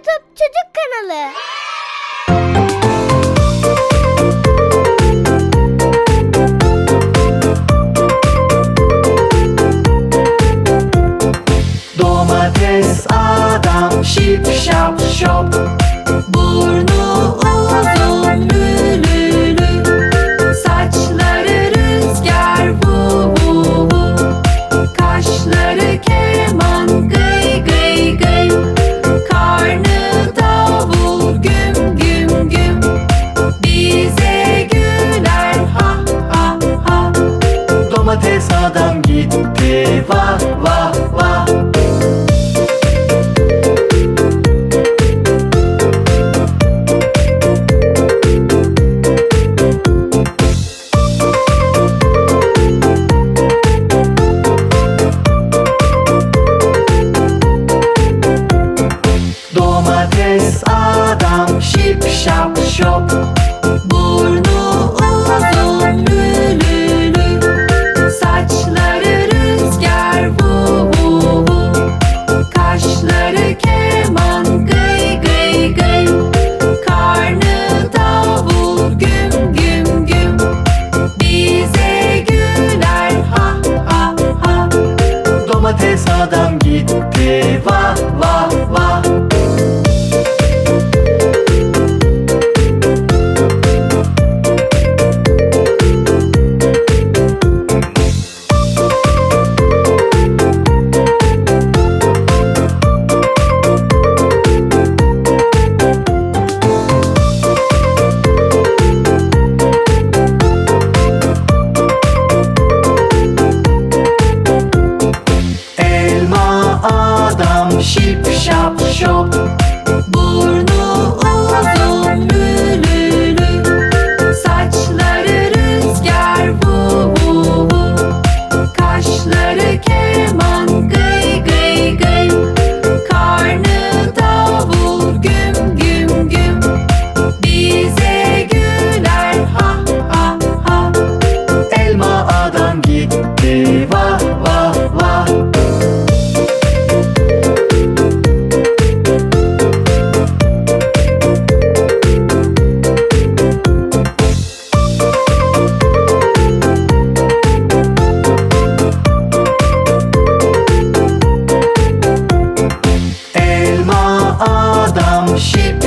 YouTube çocuk kanalı. Domates adam şip Boom. Adam şip